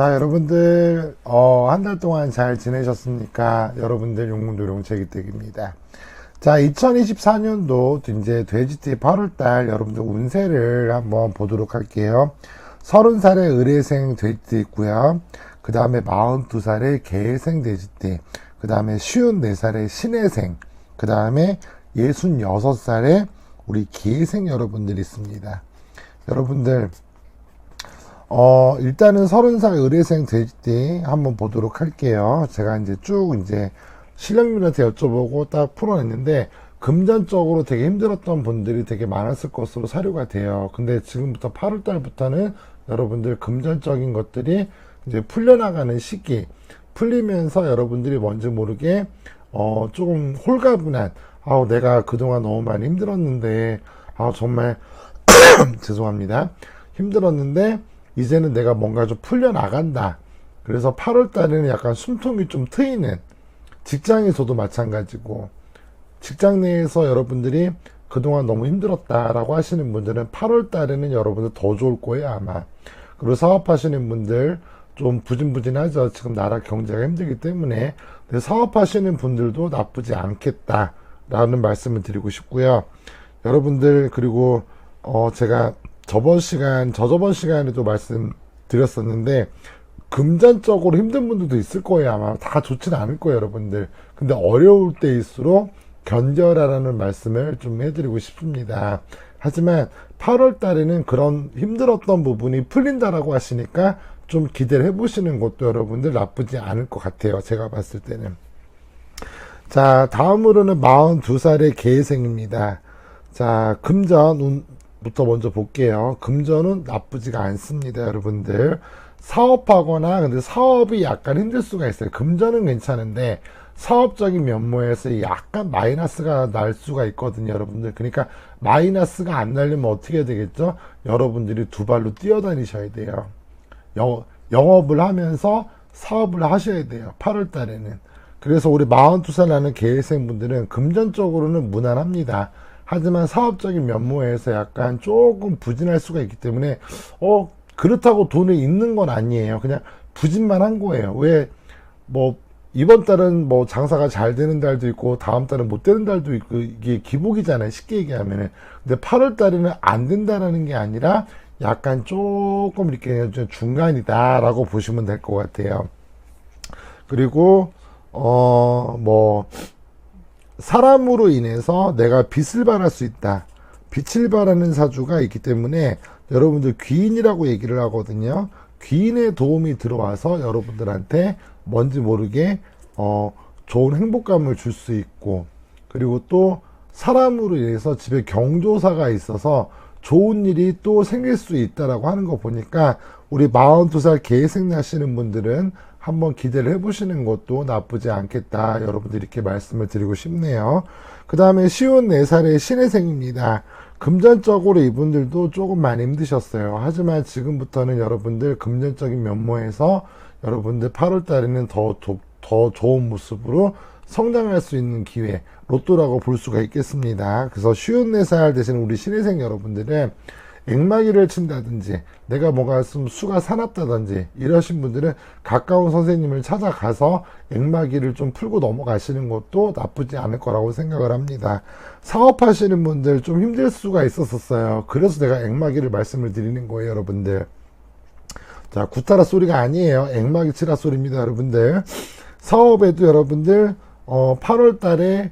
자, 여러분들, 어, 한 달 동안 잘 지내셨습니까? 여러분들 용문도룡 제기댁입니다. 자, 2024년도 이제 돼지띠 8월달 여러분들 운세를 한번 보도록 할게요. 30살의 의뢰생 돼지띠 있고요. 그 다음에 42살의 개생 돼지띠. 그 다음에 54살의 신해생. 그 다음에 66살의 우리 기생 여러분들이 있습니다. 여러분들, 어, 일단은 서른 살 의뢰생 돼지띠 한번 보도록 할게요. 제가 이제 쭉 이제 신령님한테 여쭤보고 딱 풀어냈는데, 금전적으로 되게 힘들었던 분들이 되게 많았을 것으로 사료가 돼요. 근데 지금부터 8월 달부터는 여러분들 금전적인 것들이 이제 풀려나가는 시기, 풀리면서 여러분들이 뭔지 모르게, 어, 조금 홀가분한, 아우, 내가 그동안 너무 많이 힘들었는데, 아, 정말, 죄송합니다. 힘들었는데, 이제는 내가 뭔가 좀 풀려나간다. 그래서 8월 달에는 약간 숨통이 좀 트이는 직장에서도 마찬가지고 직장 내에서 여러분들이 그동안 너무 힘들었다라고 하시는 분들은 8월 달에는 여러분들 더 좋을 거예요, 아마. 그리고 사업하시는 분들 좀 부진부진하죠. 지금 나라 경제가 힘들기 때문에. 사업하시는 분들도 나쁘지 않겠다라는 말씀을 드리고 싶고요. 여러분들, 그리고, 어, 제가 저번 시간, 저저번 시간에도 말씀드렸었는데, 금전적으로 힘든 분들도 있을 거예요. 아마 다 좋지는 않을 거예요, 여러분들. 근데 어려울 때일수록 견뎌라라는 말씀을 좀 해드리고 싶습니다. 하지만 8월 달에는 그런 힘들었던 부분이 풀린다라고 하시니까 좀 기대를 해보시는 것도 여러분들 나쁘지 않을 것 같아요. 제가 봤을 때는. 자, 다음으로는 42살의 개생입니다. 자, 금전 운 부터 먼저 볼게요. 금전은 나쁘지가 않습니다, 여러분들. 사업하거나, 근데 사업이 약간 힘들 수가 있어요. 금전은 괜찮은데, 사업적인 면모에서 약간 마이너스가 날 수가 있거든요, 여러분들. 그러니까 마이너스가 안 날려면 어떻게 되겠죠? 여러분들이 두 발로 뛰어다니셔야 돼요. 영, 영업을 하면서 사업을 하셔야 돼요. 8월 달에는. 그래서 우리 42살 나는 계획생 분들은 금전적으로는 무난합니다. 하지만 사업적인 면모에서 약간 조금 부진할 수가 있기 때문에, 어, 그렇다고 돈이 있는 건 아니에요. 그냥 부진만 한 거예요. 왜, 뭐, 이번 달은 뭐 장사가 잘 되는 달도 있고 다음 달은 못 되는 달도 있고 이게 기복이잖아요. 쉽게 얘기하면은. 근데 8월 달에는 안 된다라는 게 아니라 약간 조금 이렇게 좀 중간이다라고 보시면 될 것 같아요. 그리고 어뭐 사람으로 인해서 내가 빚을 발할 수 있다. 빚을 발하는 사주가 있기 때문에 여러분들 귀인이라고 얘기를 하거든요. 귀인의 도움이 들어와서 여러분들한테 뭔지 모르게 어 좋은 행복감을 줄 수 있고 그리고 또 사람으로 인해서 집에 경조사가 있어서 좋은 일이 또 생길 수 있다라고 하는 거 보니까 우리 42살 계획 나시는 분들은 한번 기대를 해보시는 것도 나쁘지 않겠다. 여러분들 이렇게 말씀을 드리고 싶네요. 그 다음에 쉬운 4살의 신혜생입니다. 금전적으로 이분들도 조금 많이 힘드셨어요. 하지만 지금부터는 여러분들 금전적인 면모에서 여러분들 8월 달에는 더, 더, 더 좋은 모습으로 성장할 수 있는 기회, 로또라고 볼 수가 있겠습니다. 그래서 쉬운 4살 되신 우리 신혜생 여러분들은 액마기를 친다든지 내가 뭐가 좀 수가 사납다든지 이러신 분들은 가까운 선생님을 찾아가서 액마기를 좀 풀고 넘어가시는 것도 나쁘지 않을 거라고 생각을 합니다. 사업하시는 분들 좀 힘들 수가 있었었어요. 그래서 내가 액마기를 말씀을 드리는 거예요, 여러분들. 자, 구타라 소리가 아니에요. 액마기 치라 소리입니다, 여러분들. 사업에도 여러분들 어, 8월 달에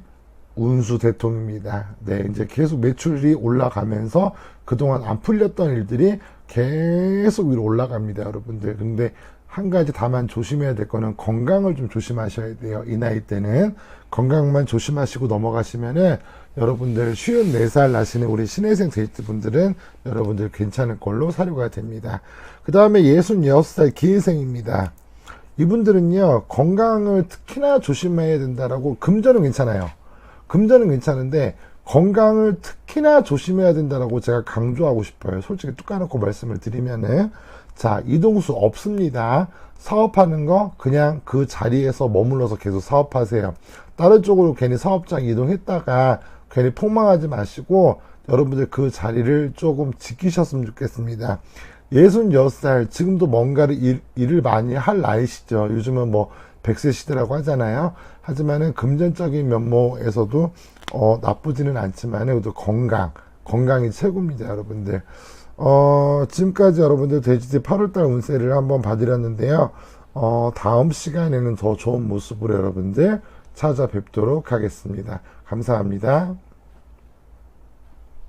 운수 대통입니다. 네, 이제 계속 매출이 올라가면서 그동안 안 풀렸던 일들이 계속 위로 올라갑니다, 여러분들. 근데 한 가지 다만 조심해야 될 거는 건강을 좀 조심하셔야 돼요. 이 나이 때는 건강만 조심하시고 넘어가시면은 여러분들 쉬운 4살 나시는 우리 신혜생 데이트 분들은 여러분들 괜찮을 걸로 사료가 됩니다. 그 다음에 66살 기회생입니다. 이분들은요, 건강을 특히나 조심해야 된다라고 금전은 괜찮아요. 금전은 괜찮은데 건강을 특히나 조심해야 된다라고 제가 강조하고 싶어요. 솔직히 뚝 까놓고 말씀을 드리면은 자 이동수 없습니다. 사업하는 거 그냥 그 자리에서 머물러서 계속 사업하세요. 다른 쪽으로 괜히 사업장 이동했다가 괜히 폭망하지 마시고 여러분들 그 자리를 조금 지키셨으면 좋겠습니다. 66살, 지금도 뭔가를 일, 일을 많이 할 나이시죠. 요즘은 뭐 100세 시대라고 하잖아요. 하지만은 금전적인 면모에서도 어, 나쁘지는 않지만은 그래도 건강, 건강이 최고입니다, 여러분들. 어, 지금까지 여러분들 돼지띠 8월달 운세를 한번 봐드렸는데요. 어, 다음 시간에는 더 좋은 모습으로 여러분들 찾아뵙도록 하겠습니다. 감사합니다.